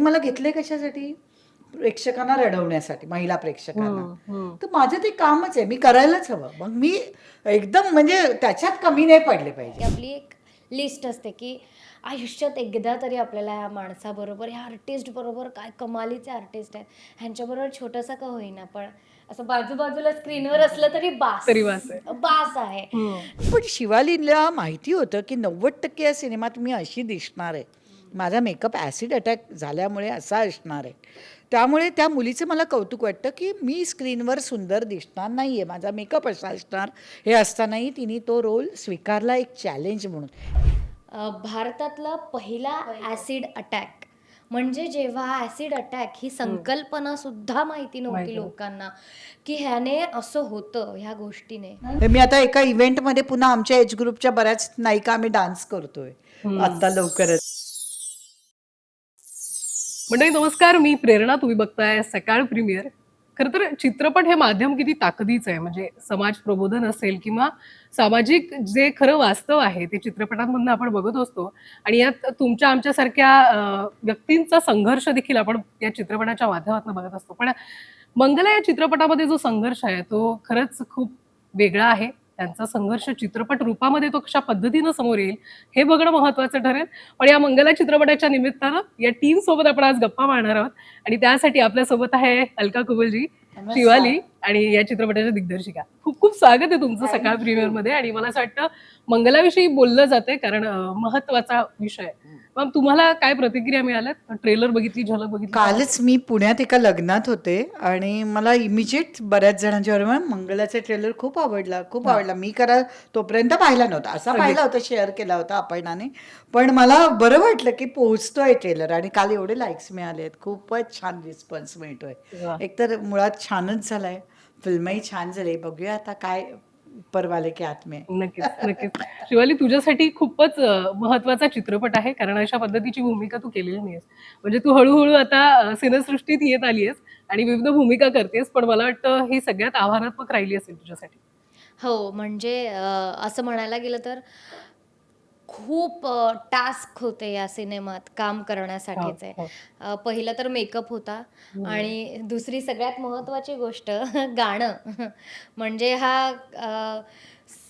त्यांनी मला घेतले कशासाठी? प्रेक्षकांना रडवण्यासाठी महिला प्रेक्षकांना. तर माझं ते कामच आहे मी करायलाच हवं. मग मी एकदम म्हणजे त्याच्यात कमी नाही पडले पाहिजे. आपली एक लिस्ट असते की आयुष्यात एकदा तरी आपल्याला ह्या माणसाबरोबर ह्या आर्टिस्ट बरोबर काय कमालीचे आर्टिस्ट आहेत ह्यांच्याबरोबर छोटंसं का होईना पण असं बाजूबाजूला स्क्रीनवर असलं तरी बास. तरी वास आहे. बास आहे. पण शिवालीला माहिती होतं की नव्वद टक्के या सिनेमात मी अशी दिसणार आहे. माझा मेकअप ॲसिड अटॅक झाल्यामुळे असा असणार आहे. त्यामुळे त्या मुलीचं मला कौतुक वाटतं की मी स्क्रीनवर सुंदर दिसणार नाही आहे माझा मेकअप असा असणार हे असतानाही तिने तो रोल स्वीकारला एक चॅलेंज म्हणून. भारतातला पहिला ऍसिड अटॅक म्हणजे जेव्हा ऍसिड अटॅक ही संकल्पना सुद्धा माहिती नव्हती. लोकांना की ह्याने असं होतं ह्या गोष्टीने. मी आता एका इव्हेंटमध्ये पुन्हा आमच्या एज ग्रुपच्या बऱ्याच नायिका आम्ही डान्स करतोय. आता लवकरच. मंडळी नमस्कार. मी प्रेरणा. तुम्ही बघताय सकाळ प्रीमियर. खरं तर चित्रपट हे माध्यम किती ताकदीचं आहे. म्हणजे समाज प्रबोधन असेल किंवा सामाजिक जे खरं वास्तव आहे ते चित्रपटांमधनं आपण बघत असतो आणि यात तुमच्या आमच्यासारख्या व्यक्तींचा संघर्ष देखील आपण या चित्रपटाच्या माध्यमातून बघत असतो. पण मंगला या चित्रपटामध्ये जो संघर्ष आहे तो खरंच खूप वेगळा आहे. त्यांचा संघर्ष चित्रपट रूपामध्ये तो कशा पद्धतीनं समोर येईल हे बघणं महत्वाचं ठरेल. पण या मंगला चित्रपटाच्या निमित्तानं या टीम सोबत आपण आज गप्पा मारणार आहोत. आणि त्यासाठी आपल्यासोबत आहे अलका कुबलजी शिवाली आणि या चित्रपटाच्या दिग्दर्शिका. खूप खूप स्वागत आहे तुमचं सकाळ प्रीमियरमध्ये. आणि मला असं वाटतं मंगलाविषयी बोललं जाते कारण महत्त्वाचा विषय. मग तुम्हाला काय प्रतिक्रिया मिळाल्या ट्रेलर बघितली झलक बघितली? कालच मी पुण्यात एका लग्नात होते आणि मला इमिजिएट बऱ्याच जणांच्या बरोबर मंगलाचा ट्रेलर खूप आवडला खूप आवडला. मी करा तोपर्यंत पाहिला नव्हता. असा पाहिला होता शेअर केला होता अपर्णाने. पण मला बरं वाटलं की पोहोचतोय ट्रेलर आणि काल एवढे लाईक्स मिळाले आहेत. खूपच छान रिस्पॉन्स मिळतोय. एकतर मुळात छानच झालाय. फिल्मही छान झाली. बघूया आता काय परवाले की आत में. नक्कीच नक्कीच. शिवाली तुझ्यासाठी खूपच महत्त्वाचा चित्रपट आहे कारण अशा पद्धतीची भूमिका तू केलेली नाहीस. म्हणजे तू हळूहळू आता सिनेसृष्टीत येत आली आहेस आणि विविध भूमिका करतेस पण मला वाटतं ही सगळ्यात आव्हानात्मक राहिली असेल तुझ्यासाठी. हो म्हणजे असं म्हणायला गेलं तर खूप टास्क होते या सिनेमात काम करण्यासाठीचे. हो, हो. अ, पहिलं तर मेकअप होता आणि दुसरी सगळ्यात महत्त्वाची गोष्ट गाणं. म्हणजे हा अ,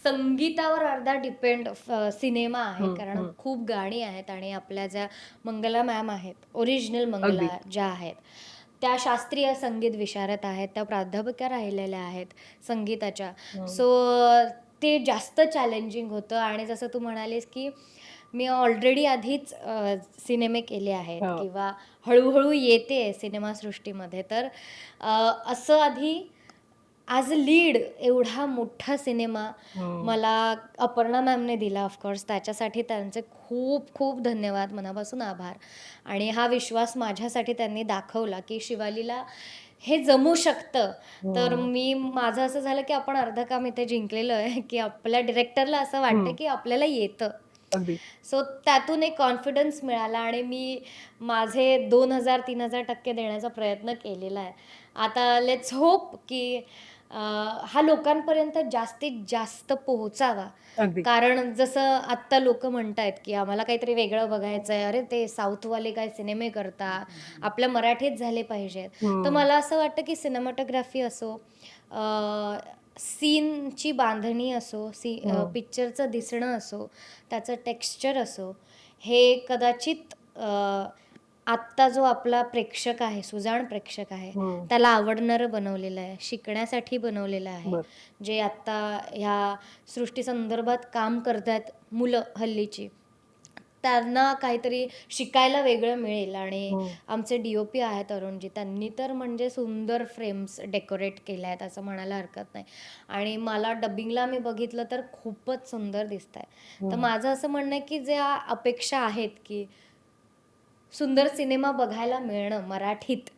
संगीतावर अर्धा डिपेंड सिनेमा आहे. कारण. खूप गाणी आहेत आणि आपल्या ज्या मंगला मॅम आहेत ओरिजिनल मंगला ज्या आहेत त्या शास्त्रीय संगीत विशारद आहेत त्या प्राध्यापिका राहिलेल्या आहेत संगीताच्या. सो ते जास्त चॅलेंजिंग होतं. आणि जसं तू म्हणालीस की मी ऑलरेडी आधीच सिनेमे केले आहेत हो. किंवा हळूहळू येते सिनेमासृष्टीमध्ये तर असं आधी ॲज अ लीड एवढा मोठा सिनेमा हम्म. मला अपर्णा मॅमने दिला ऑफकोर्स त्याच्यासाठी त्यांचे खूप खूप धन्यवाद. मनापासून आभार. आणि हा विश्वास माझ्यासाठी त्यांनी दाखवला की शिवालीला हे जमू शकतं. तर मी माझं असं झालं की आपण अर्ध काम इथे जिंकलेलं आहे की आपल्या डिरेक्टरला असं वाटतं. की आपल्याला येतं. सो त्यातून एक कॉन्फिडन्स मिळाला आणि मी माझे दोन हजार तीन हजार टक्के देण्याचा प्रयत्न केलेला आहे. आता लेट्स होप की अं, हा लोकांपर्यंत जास्तीत जास्त पोहोचावा अगदी कारण जसं आत्ता लोक म्हणतायत की आम्हाला काहीतरी वेगळं बघायचं आहे अरे ते साऊथवाले काय सिनेमे करता आपल्या मराठीत झाले पाहिजेत. तर मला असं वाटतं की सिनेमॅटोग्राफी असो सीनची बांधणी असो सी हम्म. पिक्चरचं दिसणं असो त्याचं टेक्स्चर असो हे कदाचित अ, आत्ता जो आपला प्रेक्षक आहे सुजाण प्रेक्षक आहे हम्म. त्याला आवडणारं बनवलेलं आहे शिकण्यासाठी बनवलेलं आहे बर. जे आत्ता ह्या सृष्टीसंदर्भात काम करतात मुलं हल्लीची त्यांना काहीतरी शिकायला वेगळं मिळेल आणि हम्म. आमचे डी ओ पी आहेत अरुणजी त्यांनी तर म्हणजे सुंदर फ्रेम्स डेकोरेट केल्या आहेत असं म्हणायला हरकत नाही आणि मला डबिंगला मी बघितलं तर खूपच सुंदर दिसत आहे तर हम्म. माझं असं म्हणणं आहे की ज्या अपेक्षा आहेत की सुंदर सिनेमा बघायला मिळणं मराठीत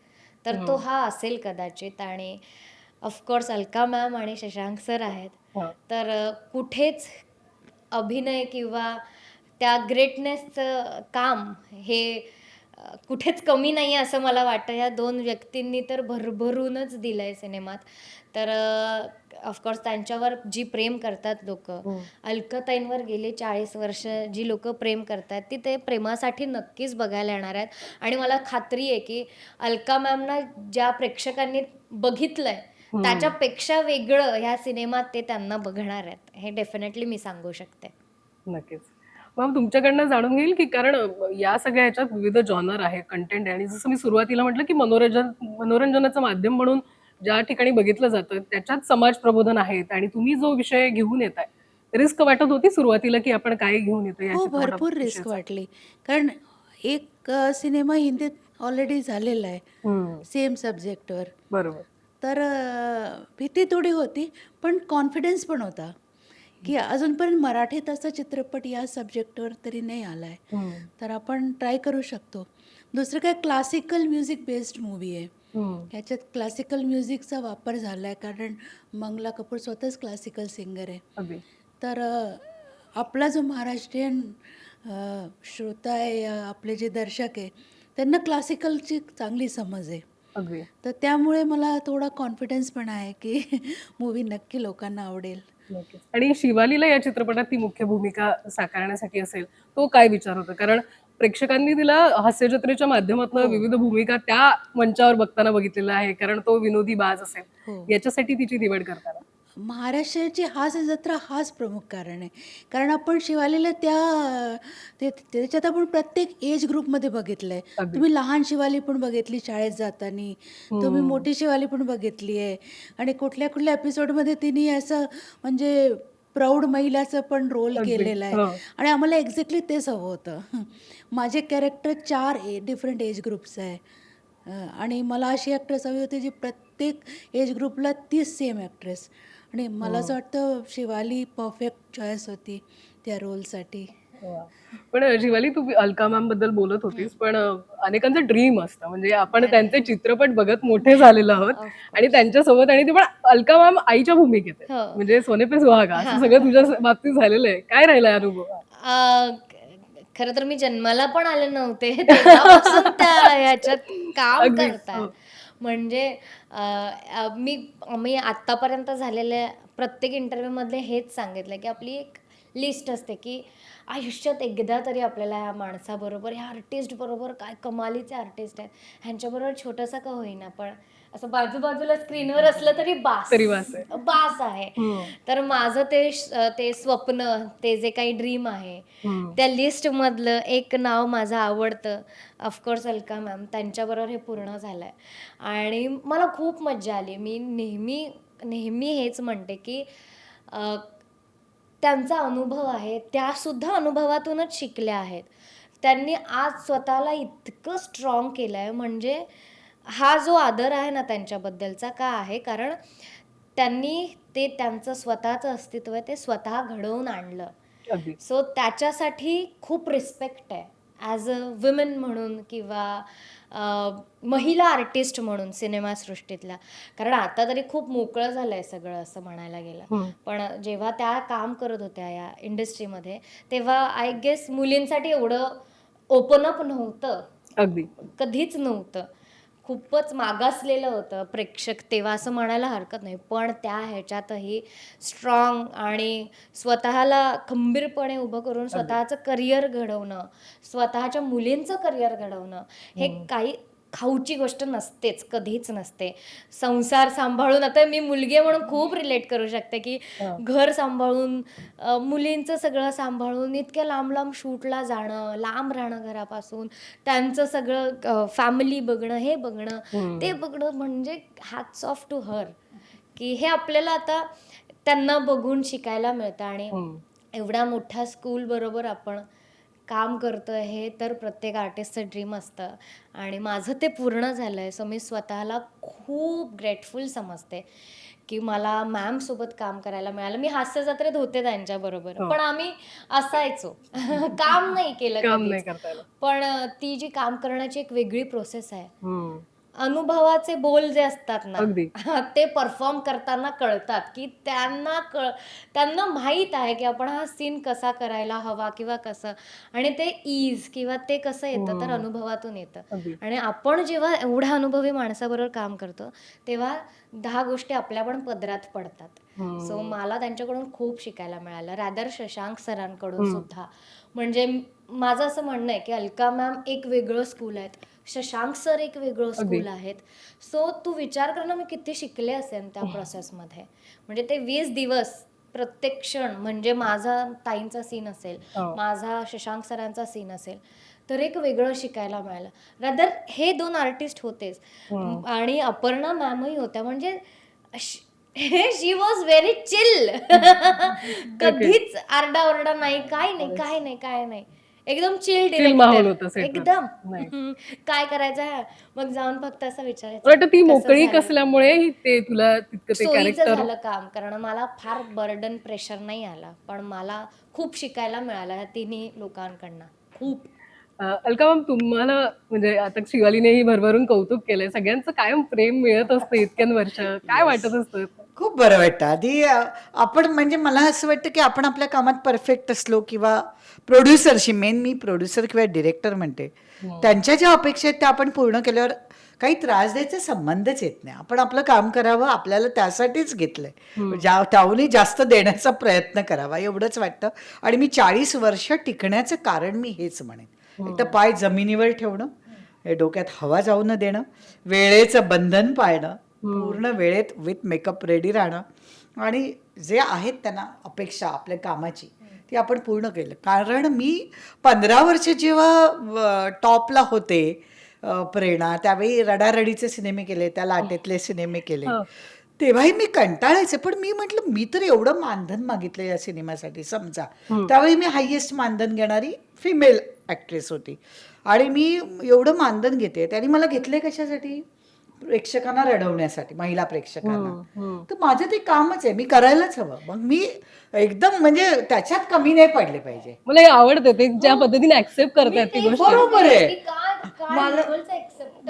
तर तो हम्म. हा असेल कदाचित आणि ऑफकोर्स अलका मॅम आणि शशांक सर आहेत हा. तर कुठेच अभिनय किंवा त्या ग्रेटनेसचं काम हे कुठेच कमी नाही आहे असं मला वाटतं. या दोन व्यक्तींनी तर भरभरूनच दिलं आहे सिनेमात. तर ऑफकोर्स त्यांच्यावर जी प्रेम करतात लोक अलकताईंवर गेले चाळीस वर्ष जी लोक प्रेम करतात ती ते प्रेमासाठी नक्कीच बघायला येणार आहेत. आणि मला खात्री आहे की अलका मॅमना ज्या प्रेक्षकांनी बघितलंय त्याच्यापेक्षा वेगळं ह्या सिनेमात ते त्यांना बघणार आहेत. हे डेफिनेटली मी सांगू शकते. नक्कीच. मग तुमच्याकडनं जाणून घेईल की कारण या सगळ्या ह्याच्यात विविध जॉनर आहे कंटेंट आहे. आणि जसं मी सुरुवातीला म्हटलं की मनोरंजन मनोरंजनाचं माध्यम म्हणून ज्या ठिकाणी बघितलं जातं त्याच्यात समाज प्रबोधन आहेत. आणि तुम्ही जो विषय घेऊन येत आहे रिस्क वाटत होती सुरुवातीला की आपण काय घेऊन येतो हो भरपूर रिस्क? वाटली. कारण एक सिनेमा हिंदीत ऑलरेडी झालेला आहे. सेम सब्जेक्टवर बरोबर. तर भीती थोडी होती पण कॉन्फिडन्स पण होता. की अजूनपर्यंत मराठीत असा चित्रपट या सब्जेक्टवर तरी नाही आला आहे तर आपण ट्राय करू शकतो. दुसरं काय क्लासिकल म्युझिक बेस्ड मूवी आहे. ह्याच्यात क्लासिकल म्युझिकचा वापर झाला आहे कारण मंगला कपूर स्वतःच क्लासिकल सिंगर आहे. तर आपला जो महाराष्ट्रीयन श्रोता आहे आपले जे दर्शक आहे त्यांना क्लासिकलची चांगली समज आहे. तर त्यामुळे मला थोडा कॉन्फिडन्स पण आहे की मूवी नक्की लोकांना आवडेल. आणि शिवालीला या चित्रपटात ती मुख्य भूमिका साकारण्यासाठी असेल तो काय विचार होता? कारण प्रेक्षकांनी तिला हास्यजत्रेच्या माध्यमातून विविध भूमिका त्या मंचावर बघताना बघितलेला आहे कारण तो विनोदी बाज असेल. हो. याच्यासाठी तिची निवड करताना. महाराष्ट्राची हास्य जत्रा हाच प्रमुख कारण आहे. कारण आपण शिवालीला त्या त्याच्यात आपण प्रत्येक एज ग्रुपमध्ये बघितलं आहे अगदी. तुम्ही लहान शिवाली पण बघितली शाळेत जाताना. तुम्ही मोठी शिवाली पण बघितली आहे. आणि कुठल्या कुठल्या एपिसोडमध्ये तिने असं म्हणजे प्रौढ महिलाचं पण रोल. केलेला आहे. हो. आणि आम्हाला एक्झॅक्टली तेच हवं होतं. माझे कॅरेक्टर चार ए डिफरंट एज ग्रुप्स आहे. आणि मला अशी ॲक्ट्रेस हवी होती जी प्रत्येक एज ग्रुपला तीच सेम ॲक्ट्रेस आणि मला असं वाटतं शिवाली परफेक्ट चॉईस होती त्या रोलसाठी पण शिवाली तू अलका मॅमबद्दल बोलत होतीस पण अनेकांचं ड्रीम असतं. म्हणजे आपण त्यांचे चित्रपट बघत मोठे झालेलो आहोत आणि त्यांच्यासोबत आणि ते पण अलका मॅम आईच्या भूमिकेत. हो. म्हणजे सोने पे सुहागा असं सगळं तुझ्या बाबतीत झालेलं आहे. काय राहिला अनुभव खरं तर मी जन्माला पण आले नव्हते त्या ह्याच्यात काम करतात हो. म्हणजे अ, मी मी आत्तापर्यंत झालेल्या प्रत्येक इंटरव्ह्यूमधले हेच सांगितलं की आपली एक लिस्ट असते की आयुष्यात एकदा तरी आपल्याला ह्या माणसाबरोबर ह्या आर्टिस्टबरोबर काय कमालीचे आर्टिस्ट आहेत ह्यांच्याबरोबर छोटंसं का होईना. पण असं बाजूबाजूला स्क्रीनवर असलं तरी बास. तरी बास आहे. बास आहे. हम्म. तर माझं ते ते स्वप्न ते जे काही ड्रीम आहे हम्म. त्या लिस्टमधलं एक नाव माझं आवडतं. ऑफकोर्स अलका मॅम त्यांच्याबरोबर हे पूर्ण झालं आहे आणि मला खूप मज्जा आली. मी नेहमी नेहमी हेच म्हणते की त्यांचा अनुभव आहे त्यासुद्धा अनुभवातूनच शिकल्या आहेत. त्यांनी आज स्वतःला इतकं स्ट्रॉंग केलं आहे म्हणजे हा जो आदर आहे ना त्यांच्याबद्दलचा का आहे? कारण त्यांनी ते त्यांचं स्वतःचं अस्तित्व आहे ते स्वतः घडवून आणलं. सो त्याच्यासाठी खूप रिस्पेक्ट आहे. ॲज अ वुमेन म्हणून किंवा महिला आर्टिस्ट म्हणून सिनेमासृष्टीतल्या कारण आता तरी खूप मोकळं झालं आहे सगळं असं म्हणायला गेलं. पण जेव्हा त्या काम करत होत्या या इंडस्ट्रीमध्ये तेव्हा आय गेस मुलींसाठी एवढं ओपन अप नव्हतं. अगदी. कधीच नव्हतं. खूपच मागासलेलं होतं प्रेक्षक तेव्हा असं म्हणायला हरकत नाही. पण त्या ह्याच्यातही स्ट्रॉंग आणि स्वतःला खंबीरपणे उभं करून स्वतःचं करिअर घडवणं स्वतःच्या मुलींचं करिअर घडवणं हे. काही खाऊची गोष्ट नसतेच कधीच नसते. संसार सांभाळून आता मी मुलगी म्हणून खूप रिलेट करू शकते की घर सांभाळून मुलींचं सगळं सांभाळून इतक्या लांब लांब शूटला जाणं लांब राहणं घरापासून त्यांचं सगळं फॅमिली बघणं हे बघणं ते बघणं म्हणजे हॅट्स ऑफ टू हर की हे आपल्याला आता त्यांना बघून शिकायला मिळतं आणि. एवढ्या मोठ्या स्कूल बरोबर आपण काम करतोय हे तर प्रत्येक आर्टिस्टचं ड्रीम असतं. आणि माझं ते पूर्ण झालं आहे सो मी स्वतःला खूप ग्रेटफुल समजते की मला मॅम सोबत काम करायला मिळालं. मी हास्य जत्रेत होते त्यांच्याबरोबर हो. पण आम्ही असायचो. काम नाही केलं करता पण ती जी काम करण्याची एक वेगळी प्रोसेस आहे. अनुभवाचे बोल जे असतात ना. ते परफॉर्म करताना कळतात की त्यांना कळ त्यांना माहीत आहे की आपण हा सीन कसा करायला हवा किंवा कसं. आणि ते ईज किंवा ते कसं येतं तर अनुभवातून येतं. अगदी. आणि आपण जेव्हा एवढ्या अनुभवी माणसाबरोबर काम करतो तेव्हा दहा गोष्टी आपल्या पण पदरात पडतात. सो मला त्यांच्याकडून खूप शिकायला मिळालं. रादर शशांक सरांकडून सुद्धा. म्हणजे माझं असं म्हणणं आहे की अलका मॅम एक वेगळं स्कूल आहेत. शशांक सर एक वेगळं स्कूल आहेत. सो तू विचार कर ना मी किती शिकले असेल त्या प्रोसेसमध्ये म्हणजे ते वीस दिवस प्रत्येक क्षण म्हणजे माझा ताईंचा सीन असेल हो. माझा शशांक सरांचा सीन असेल तर एक वेगळं शिकायला मिळालं. रादर हे दोन आर्टिस्ट होतेच. आणि अपर्णा मॅमही होत्या. म्हणजे शी वॉज व्हेरी चिल कधीच आरडाओरडा नाही काय नाही काय नाही काय नाही. एकदम चिल Chill माहोल होता set वर. एकदम. नाही. काय करायचं? मग जाऊन फक्त असं विचारायचं. वाटतं ती कसं मोकळी झालं? ही ते तुला तितकं ते सोयीचं कॅरेक्टर झालं काम कारण मला फार बर्डन प्रेशर नाही आला. पण मला खूप शिकायला मिळालं ह्या तिन्ही लोकांकडनं. खूप. अलका मॅम तुम्हाला म्हणजे आता शिवालीनेही भरभरून कौतुक केलंय. सगळ्यांचं कायम प्रेम मिळत असतं इतक्यान वर्ष. काय वाटत असतं? खूप बरं वाटतं. आधी अ, आपण म्हणजे मला असं वाटतं की आपण आपल्या कामात परफेक्ट असलो किंवा प्रोड्युसरशी मेन मी प्रोड्युसर किंवा डिरेक्टर म्हणते त्यांच्या ज्या अपेक्षा आहेत त्या आपण पूर्ण केल्यावर काही त्रास द्यायचा संबंधच येत नाही. आपण आपलं काम करावं आपल्याला त्यासाठीच घेतलंय. ज्या त्याहूनही जास्त देण्याचा प्रयत्न करावा एवढंच वाटतं. आणि मी चाळीस वर्ष टिकण्याचं कारण मी हेच म्हणेन. एक तर पाय जमिनीवर ठेवणं हे डोक्यात हवा जाऊ न देणं वेळेचं बंधन पाळणं पूर्ण वेळेत विथ मेकअप रेडी राहणं. आणि जे आहेत त्यांना अपेक्षा आपल्या कामाची ती आपण पूर्ण केलं. कारण मी पंधरा वर्ष जेव्हा टॉपला होते प्रेरणा त्यावेळी रडारडीचे सिनेमे केले त्या लाटेतले सिनेमे केले. तेव्हाही मी कंटाळायचे पण मी म्हटलं मी तर एवढं मानधन मागितलं या सिनेमासाठी समजा. त्यावेळी मी हायेस्ट मानधन घेणारी फिमेल ॲक्ट्रेस होती. आणि मी एवढं मानधन घेते. त्यांनी मला घेतले कशासाठी? प्रेक्षकांना रडवण्यासाठी महिला प्रेक्षकांना. तर माझं ते कामच आहे मी करायलाच हवं. मग मी एकदम म्हणजे त्याच्यात कमी नाही पडले पाहिजे. मला हे आवडतं ते ज्या पद्धतीने ऍक्सेप्ट करतात ती गोष्ट. बरोबर आहे. मला-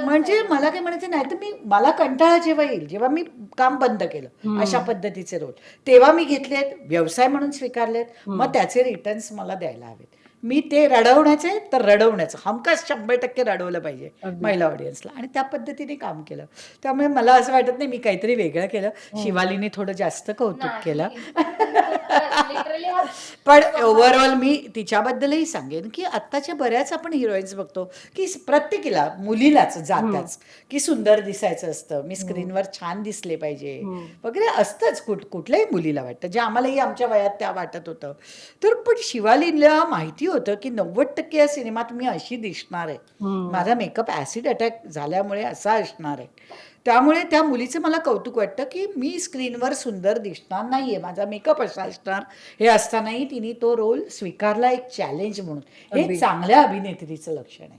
म्हणजे मला काय म्हणायचं नाही तर मी मला कंटाळा जेव्हा येईल जेव्हा मी काम बंद केलं अशा पद्धतीचे रोल. तेव्हा मी घेतलेत व्यवसाय म्हणून स्वीकारलेत मग त्याचे रिटर्न्स मला द्यायला हवेत. मी ते रडवण्याचे तर रडवण्याचं. हमखास शंभर टक्के रडवलं पाहिजे महिला ऑडियन्सला आणि त्या पद्धतीने काम केलं. त्यामुळे मला असं वाटत नाही मी काहीतरी वेगळं केलं. शिवालीने थोडं जास्त कौतुक केलं. हा पण ओव्हरऑल मी तिच्याबद्दलही सांगेन की आत्ताच्या बऱ्याच आपण हिरोईन्स बघतो की प्रत्येकीला मुलीलाच जात्याच की सुंदर दिसायचं असतं मी स्क्रीनवर छान दिसले पाहिजे वगैरे असतंच कुठ कुठल्याही मुलीला वाटतं. जे आम्हालाही आमच्या वयात त्या वाटत होतं. तर पण शिवालीला माहिती होतं की नव्वद टक्के या सिनेमात मी अशी दिसणार आहे. माझा मेकअप ॲसिड अटॅक झाल्यामुळे असा असणार आहे. त्यामुळे त्या मुलीचं मला कौतुक वाटतं की मी स्क्रीनवर सुंदर दिसणार नाहीये. माझा मेकअप असा असणार हे असतानाही तिने तो रोल स्वीकारला एक चॅलेंज म्हणून. हे चांगल्या अभिनेत्रीचं लक्षण आहे.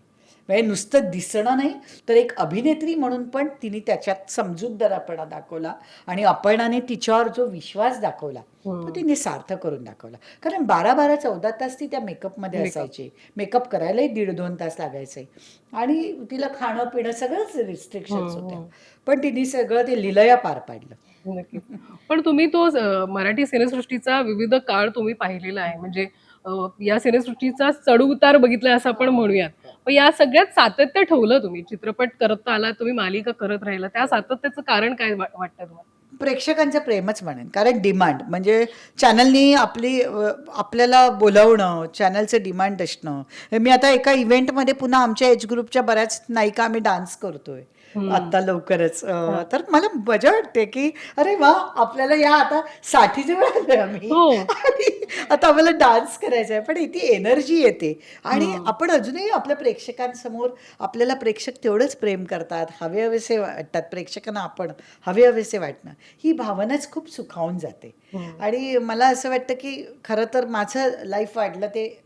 म्हणजे नुसतं दिसणं नाही तर एक अभिनेत्री म्हणून पण तिने त्याच्यात समजूतदारपणा दाखवला आणि अपर्णाने तिच्यावर जो विश्वास दाखवला तो तिने सार्थ करून दाखवला. कारण बारा बारा चौदा तास ती त्या मेकअपमध्ये असायची. मेकअप करायलाही दीड दोन तास लागायचे. आणि तिला खाणं पिणं सगळंच रिस्ट्रिक्शन्स होत्या. पण तिने सगळं ते लिलया पार पाडलं. पण तुम्ही तो मराठी सिनेसृष्टीचा विविध काळ तुम्ही पाहिलेला आहे. म्हणजे या सिनेसृष्टीचा चढ उतार बघितलाय असं आपण म्हणूयात. पण या सगळ्यात सातत्य ठेवलं तुम्ही? चित्रपट करत आला तुम्ही मालिका करत राहिला. त्या सातत्याचं कारण काय वाटतं तुम्हाला? प्रेक्षकांचं प्रेमच म्हणेन. कारण डिमांड म्हणजे चॅनलनी आपली आपल्याला बोलवणं चॅनलचं डिमांड असणं हे मी आता एका इव्हेंटमध्ये पुन्हा आमच्या एज ग्रुपच्या बऱ्याच नायिका आम्ही डान्स करतोय. आता लवकरच. अ, तर मला मजा वाटते की अरे वा आपल्याला या आता साठीच्या वेळाला आम्ही. हो. आणि आता आम्हाला डान्स करायचा आहे पण इथे एनर्जी येते. आणि आपण अजूनही आपल्या प्रेक्षकांसमोर आपल्याला प्रेक्षक तेवढंच प्रेम करतात. हवे हवेसे वाटतात प्रेक्षकांना आपण हवे हवेसे वाटणं. ही भावनाच खूप सुखावून जाते. आणि मला असं वाटतं की खरं तर माझं लाईफ वाढलं ते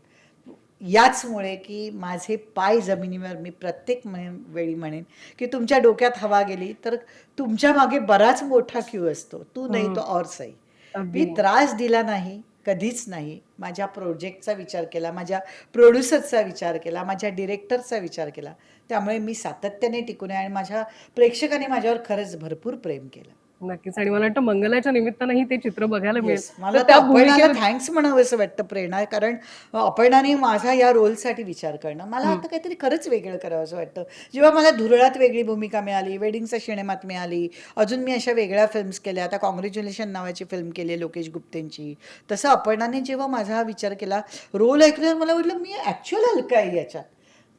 याचमुळे की माझे पाय जमिनीवर मी प्रत्येक वेळी म्हणेन की तुमच्या डोक्यात हवा गेली तर तुमच्या मागे बराच मोठा क्यू असतो. तू नाही तो और सही मी त्रास दिला नाही कधीच नाही. माझ्या प्रोजेक्टचा विचार केला माझ्या प्रोड्युसरचा विचार केला माझ्या डिरेक्टरचा विचार केला. त्यामुळे मी सातत्याने टिकून आहे आणि माझ्या प्रेक्षकाने माझ्यावर खरंच भरपूर प्रेम केलं. नक्कीच. आणि मला वाटतं मंगलाच्या निमित्तानंही ते चित्र बघायला मिळेल. मला तर त्या भूमिकेवर थँक्स म्हणावं असं वाटतं प्रेरणा कारण अपर्णाने माझा या रोलसाठी विचार करणं. मला आता काहीतरी खरंच वेगळं करावं असं वाटतं. जेव्हा मला धुरळात वेगळी भूमिका मिळाली वेडिंगच्या सिनेमात मिळाली अजून मी अशा वेगळ्या फिल्म्स केल्या. आता कॉंग्रॅच्युलेशन नावाची फिल्म केली लोकेश गुप्तेंची. तसं अपर्णाने जेव्हा माझा हा विचार केला रोल ऐकल्यावर मला वाटलं मी ॲक्च्युअल हलका आहे याच्यात.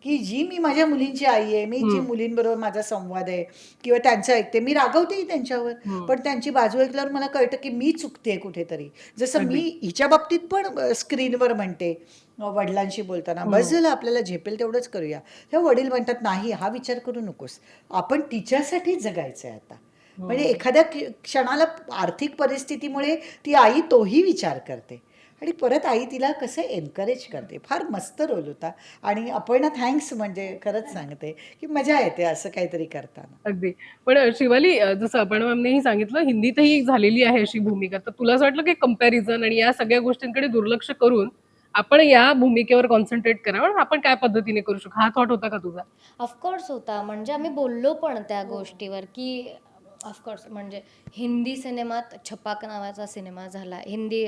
की जी मी माझ्या मुलींची आई आहे मी जी मुलींबरोबर माझा संवाद आहे किंवा त्यांचं ऐकते मी रागवतेही त्यांच्यावर पण त्यांची बाजू ऐकल्यावर मला कळतं की मी चुकते कुठेतरी. जसं मी हिच्या बाबतीत पण स्क्रीनवर म्हणते अ, वडिलांशी बोलताना बस झालं आपल्याला झेपेल तेवढंच करूया. तेव्हा वडील म्हणतात नाही हा विचार करू नकोस. आपण तिच्यासाठी जगायचं आहे आता म्हणजे एखाद्या क्षणाला आर्थिक परिस्थितीमुळे ती आई तोही विचार करते. आणि परत आई तिला कसं एनकरेज करते? फार मस्त रोल होता. आणि अपर्णा थँक्स म्हणजे खरंच सांगते की मजा येते असं काहीतरी करताना. अगदी. पण शिवाली जसं आपण मॅमनेही सांगितलं हिंदीतही झालेली आहे अशी भूमिका. तर तुला असं वाटलं की कंपॅरिझन आणि या सगळ्या गोष्टींकडे दुर्लक्ष करून आपण या भूमिकेवर कॉन्सन्ट्रेट करावं आपण काय पद्धतीने करू शकतो हा थॉट होता का तुझा? ऑफकोर्स होता. म्हणजे आम्ही बोललो पण त्या गोष्टीवर की ऑफकोर्स म्हणजे हिंदी सिनेमात छपाक नावाचा सिनेमा झाला. हिंदी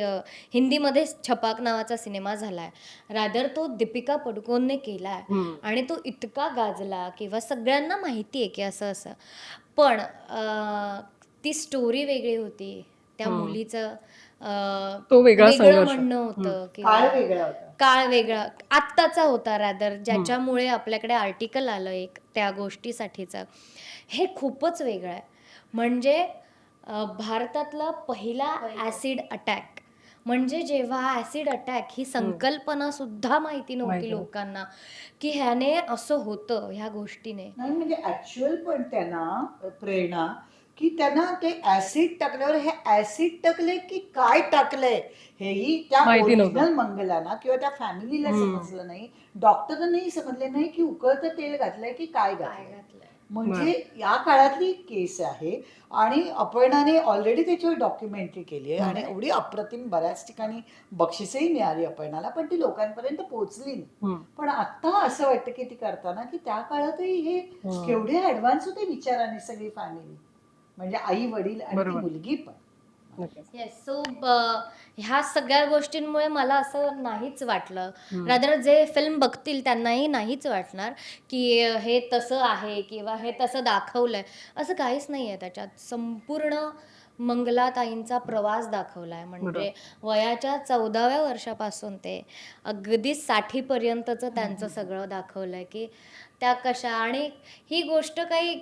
हिंदीमध्ये छपाक नावाचा सिनेमा झाला आहे रादर तो दीपिका पडुकोनने केला आहे आणि तो इतका गाजला किंवा सगळ्यांना माहिती आहे की असं असं. पण ती स्टोरी वेगळी होती. त्या मुलीचं तो वेगळा. म्हणणं होतं होता. काळ वेगळा. आत्ताचा होता रादर ज्याच्यामुळे आपल्याकडे आर्टिकल आलं एक त्या गोष्टीसाठीचं. हे खूपच वेगळं आहे. म्हणजे भारतातला पहिला ॲसिड अटॅक. म्हणजे जेव्हा ॲसिड अटॅक ही संकल्पना सुद्धा माहिती नव्हती माहिती. लोकांना की ह्याने असं होतं ह्या गोष्टीने. नाही म्हणजे ऍक्च्युअल पण त्यांना प्रेरणा की त्यांना ते ऍसिड टाकल्यावर हे ऍसिड टाकले की काय टाकलंय हेही त्या माहिती नव्हतं. ओरिजिनल मंगलाना किंवा त्या फॅमिलीला हम्म. समजलं नाही. डॉक्टरांनाही समजले नाही की उकळतं तेल घातलंय की काय काय घातलंय. घातलंय. म्हणजे या काळातली केस आहे आणि अपर्णाने ऑलरेडी त्याच्यावर डॉक्युमेंटरी केली आहे आणि एवढी अप्रतिम बऱ्याच ठिकाणी बक्षिसही मिळाली अपर्णाला पण ती लोकांपर्यंत पोहोचली नाही. पण आता असं वाटतं की ती करताना की त्या काळातही हे. केवढे ऍडव्हान्स होते विचाराने सगळी फॅमिली म्हणजे आई वडील आणि. मुलगी पण. येस सो ह्या सगळ्या गोष्टींमुळे मला असं नाहीच वाटलं. रादर जे फिल्म बघतील त्यांनाही नाहीच वाटणार की हे तसं आहे किंवा हे तसं दाखवलंय. असं काहीच नाही आहे त्याच्यात. संपूर्ण मंगलाताईंचा प्रवास दाखवलाय. म्हणजे वयाच्या चौदाव्या वर्षापासून ते अगदी साठीपर्यंतचं त्यांचं सगळं दाखवलंय की त्या कशा. आणि ही गोष्ट काही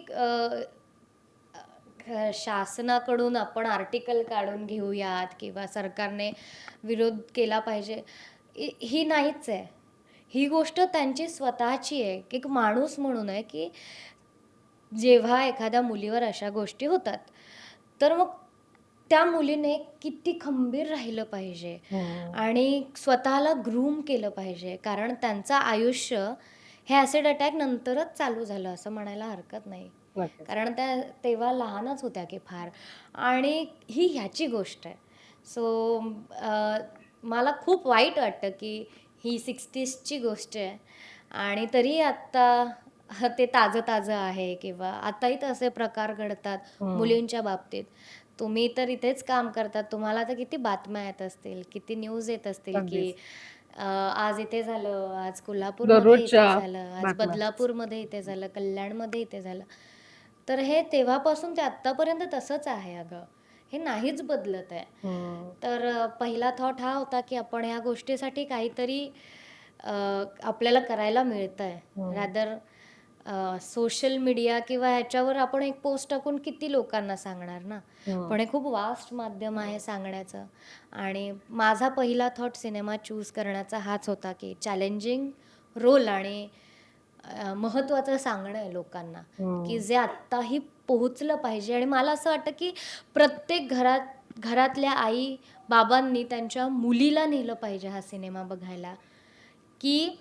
शासनाकडून आपण आर्टिकल काढून घेऊयात किंवा सरकारने विरोध केला पाहिजे. ही नाहीच आहे. ही गोष्ट त्यांची स्वतःची आहे. एक माणूस म्हणून आहे की जेव्हा एखाद्या मुलीवर अशा गोष्टी होतात तर मग त्या मुलीने किती खंबीर राहिलं पाहिजे आणि स्वतःला ग्रूम केलं पाहिजे. कारण त्यांचं आयुष्य हे ॲसिड अटॅक नंतरच चालू झालं असं म्हणायला हरकत नाही. कारण त्या तेव्हा लहानच होत्या की फार. आणि ही ह्याची गोष्ट आहे. सो मला खूप वाईट वाटतं की ही सिक्स्टीजची गोष्ट आहे. आणि तरी आत्ता ते ताजं ताजं आहे किंवा आताही तसे प्रकार घडतात मुलींच्या बाबतीत. तुम्ही तर इथेच काम करतात. तुम्हाला तर किती बातम्या येत असतील किती न्यूज येत असतील की आज इथे झालं आज कोल्हापूरमध्ये इथे झालं आज. बदलापूरमध्ये इथे झालं कल्याणमध्ये इथे झालं. तर हे तेव्हापासून ते आत्तापर्यंत तसंच आहे अगं. हे नाहीच बदलत आहे. तर पहिला थॉट हा होता की आपण ह्या गोष्टीसाठी काहीतरी अ, आपल्याला करायला मिळतं आहे रादर सोशल मीडिया किंवा ह्याच्यावर आपण एक पोस्ट टाकून किती लोकांना सांगणार ना? पण हे खूप वास्ट माध्यम आहे सांगण्याचं. आणि माझा पहिला थॉट सिनेमा चूज करण्याचा हाच होता की चॅलेंजिंग रोल आणि अ, महत्त्वाचं सांगणं आहे लोकांना की जे आत्ताही पोहोचलं पाहिजे. आणि मला असं वाटतं की प्रत्येक घरात घरातल्या आई बाबांनी त्यांच्या मुलीला नेलं पाहिजे हा सिनेमा बघायला. की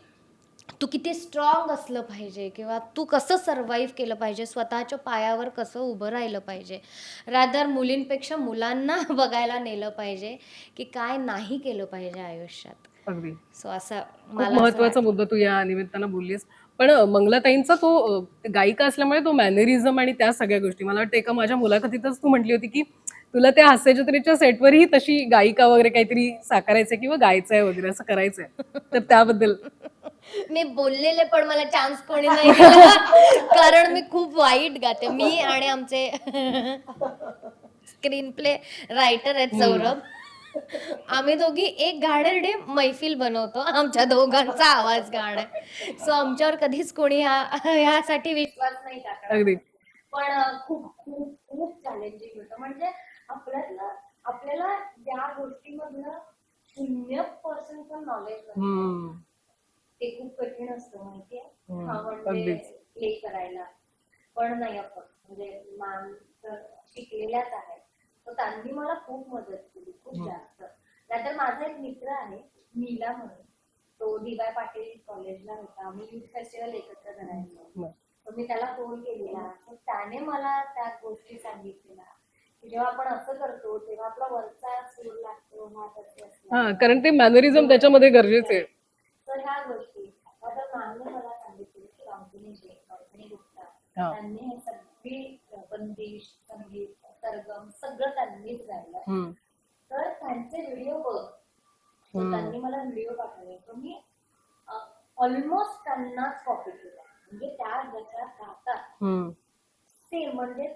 तू किती स्ट्रॉंग असलं पाहिजे किंवा तू कसं सर्वाईव्ह केलं पाहिजे स्वतःच्या पायावर कसं उभं राहिलं पाहिजे. रादर मुलींपेक्षा मुलांना बघायला नेलं पाहिजे की काय नाही केलं पाहिजे आयुष्यात. अगदी. सो असं खूप मला असं महत्त्वाचा मुद्दा तू या निमित्तानं बोललीस. पण मंगलाताईंचा तो गायिका असल्यामुळे तो मॅनरिझम आणि त्या सगळ्या गोष्टी. मला वाटतं एका माझ्या मुलाखतीतच तू म्हटली होती की तुला त्या हास्यजत्रेच्या सेटवरही तशी गायिका वगैरे काहीतरी साकारायचंय किंवा गायचंय वगैरे असं करायचंय. तर त्याबद्दल. मी बोललेले पण मला चान्स कोणी नाही कारण मी खूप वाईट गाते. मी आणि आमचे स्क्रीन प्ले रायटर आहेत सौरभ. आम्ही दोघी एक गाणेरडे मैफिल बनवतो. आमच्या दोघांचा आवाज गाणं. सो आमच्यावर कधीच कोणी ह्या ह्यासाठी विश्वास नाही टाकणार अगदी. पण खूप खूप खूप चॅलेंजिंग होतं. म्हणजे आपल्याला आपल्याला या गोष्टीमधलं शून्य पर्सेंट पण नॉलेज हम्म. ते खूप कठीण असतं माहितीये. हम्म, हा म्हणजे अगदीच. प्ले करायला. पण नाही आपण. म्हणजे मॅम तर शिकलेल्याच आहेत. तर त्यांनी मला खूप मदत केली खूप जास्त. नाहीतर माझा एक मित्र आहे नीला म्हणून. तो डी वाय पाटील कॉलेजला होता. आम्ही युथ फेस्टिवल एकत्र करायचो. तर मी त्याला फोन केलेला. तर त्याने मला त्या गोष्टी सांगितलेल्या जेव्हा आपण असं करतो तेव्हा आपला वरचा सूर लागतो हा कारण ते मॅनरिझम त्याच्यामध्ये गरजेचे आहे. तर ह्या गोष्टी. आता मॅमने मला सांगितलं की रामकिनी जे रामकिनी गुप्ता. त्यांनी हे सगळी बंदिश संगीत सरगम सगळं त्यांनीच गायलं. तर त्यांचे व्हिडिओ बघ. तर. त्यांनी मला व्हिडिओ पाठवले. तर मी ऑलमोस्ट त्यांनाच कॉपी केला. म्हणजे त्या जशा गातात हम्म. सेम म्हणजे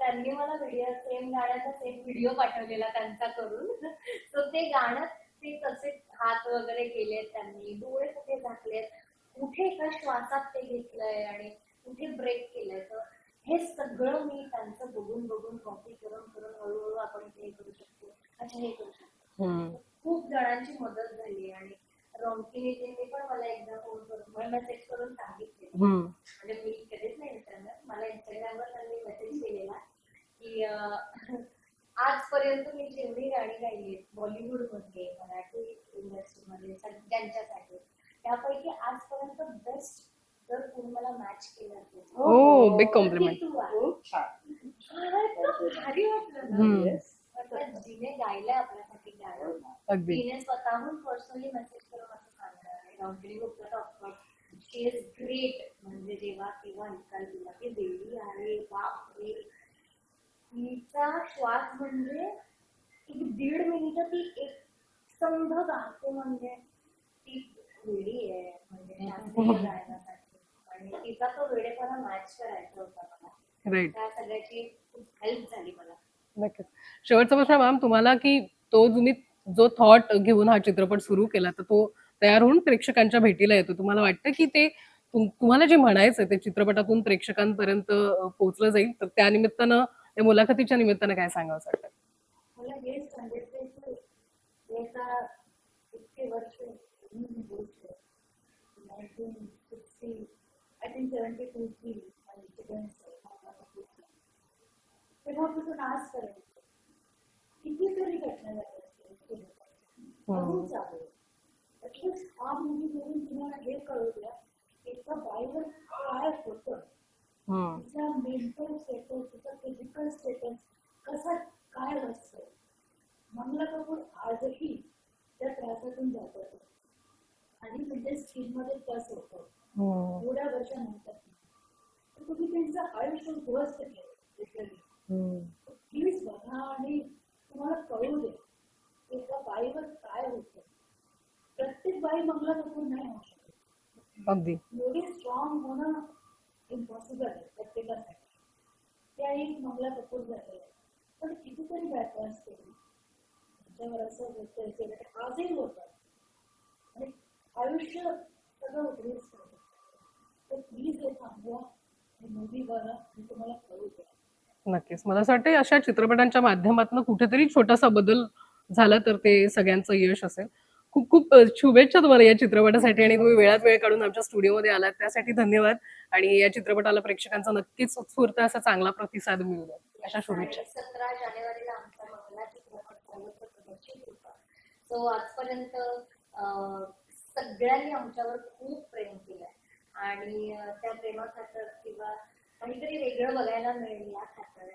त्यांनी मला व्हिडिओ सेम गाण्याचा सेम व्हिडिओ पाठवलेला त्यांचा करून. सो ते गाणं ते तसे हात वगैरे केलेत त्यांनी डोळे कुठे झाकलेत कुठे एका श्वासात ते घेतलंय आणि कुठे ब्रेक केलंय. तर हे सगळं मी त्यांचं बघून बघून कॉपी करून करून हळूहळू आपण हे करू शकतो अच्छा हे करू शकतो. खूप जणांची मदत झाली आणि रॉंकिनीजींनी पण मला एकदा फोन करून मेसेज करून सांगितले. म्हणजे मी कधीच नाही विचारणार मला इंस्टाग्रामवर त्यांनी मेसेज केलेला की आजपर्यंत मी जेवढी गाणी गायली बॉलिवूडमध्ये मराठी इंडस्ट्रीमध्ये सगळ्यांच्यासाठी त्यापैकी आजपर्यंत बेस्ट जर तुम्ही मला मॅच केलं असेल Oh, तर. मला इतकं भारी वाटलं ना. हम्म. जिने गायलंय आपल्यासाठी गाणं. अगदी. तिने स्वतःहून पर्सनली मेसेज करून असं सांगणार आहे Ramgiri Gupta of course she is great म्हणजे जेव्हा केव्हा निकाल दिला की देवी आहे बाप रे तिचा श्वास म्हणजे एक दीड मिनिट ती एक संघ गाते म्हणजे. ती वेळी आहे. म्हणजे शास्त्रीय तिचा तो वेळेपणा मॅच करायचा होता मला. राईट त्या सगळ्याची खूप हेल्प झाली मला. नक्कीच. शेवटचा प्रश्न मॅम तुम्हाला की तो तुम्ही जो थॉट घेऊन हा चित्रपट सुरू केला तर तो तयार होऊन प्रेक्षकांच्या भेटीला येतो. तुम्हाला वाटतं की ते तुम- तुम्हाला जे म्हणायचं ते चित्रपटातून प्रेक्षकांपर्यंत पोहोचलं जाईल तर त्या निमित्तानं त्या मुलाखतीच्या निमित्तानं काय सांगावं वाटतं? मला हेच सांगितलंय की एका इतके वर्ष sixty I think seventy two ची तेव्हापासून आज करायचं कितीतरी घटना झाल्या. अजून चालू हा तुम्हाला हे कळू द्या एका बाईवर काय होतं. तिचा मेंटल स्टेटस तिचा फिजिकल स्टेटस कसा काय असतो मंगला कपूर आजही त्या त्रासातून जात होते आणि म्हणजे स्किनमध्ये टच होतो. हम्म. एवढ्या वर्षानंतर. तर तुम्ही त्यांचं आयुष्य उद्ध्वस्त केलं. प्लीज बघा आणि तुम्हाला कळू दे एका बाईवर काय होतं. प्रत्येक बाई मंगला कपूर नाही होऊ शकत. अगदी. एवढी स्ट्रॉंग होणं इम्पॉसिबल आहे प्रत्येकासाठी. त्या एक मंगला कपूर झाले पण कितीतरी बॅकवर्स केली त्याच्यावर असं होतं आजही होतं आणि आयुष्य सगळं होतं तर प्लीज हे थांबवा हे मूवी बघा आणि तुम्हाला कळू द्या. नक्कीच. मला असं वाटतं अशा चित्रपटांच्या माध्यमातून कुठेतरी छोटासा बदल झाला तर ते सगळ्यांचं यश असेल. खूप खूप शुभेच्छा तुम्हाला या चित्रपटासाठी आणि तुम्ही वेळात वेळ काढून आमच्या स्टुडिओमध्ये आलात. त्यासाठी धन्यवाद. आणि या चित्रपटाला प्रेक्षकांचा नक्कीच उत्स्फूर्त असा चांगला प्रतिसाद मिळू द्या अशा शुभेच्छा. सतरा जानेवारीला आमचा चित्रपट सर्वत्र प्रदर्शित होता. सो आजपर्यंत सगळ्यांनी आमच्यावर खूप प्रेम केलं आणि त्या प्रेमाखातर किंवा काहीतरी वेगळं बघायला मिळेल या खातर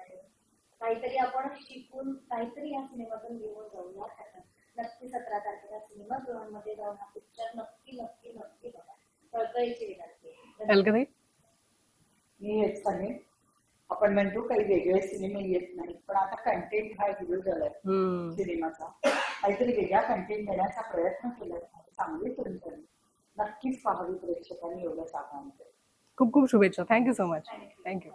काहीतरी आपण शिकून काहीतरी या सिनेमातून घेऊन जाऊ या खातर. नक्की सतरा तारखेला सिनेमागृहांमध्ये जाऊन हा पिक्चर नक्की नक्की नक्की बघा. कळकळीची विनंती मी हेच सांगेन. आपण म्हणतो काही वेगळे सिनेमे येत नाहीत पण आता कंटेंट हा हिरो झालाय. सिनेमाचा. काहीतरी वेगळा कंटेंट देण्याचा प्रयत्न केला चांगली फिल्म झाली नक्कीच पाहावी प्रेक्षकांनी एवढं करेन खूप खूप शुभेच्छा. Thank you so much thank you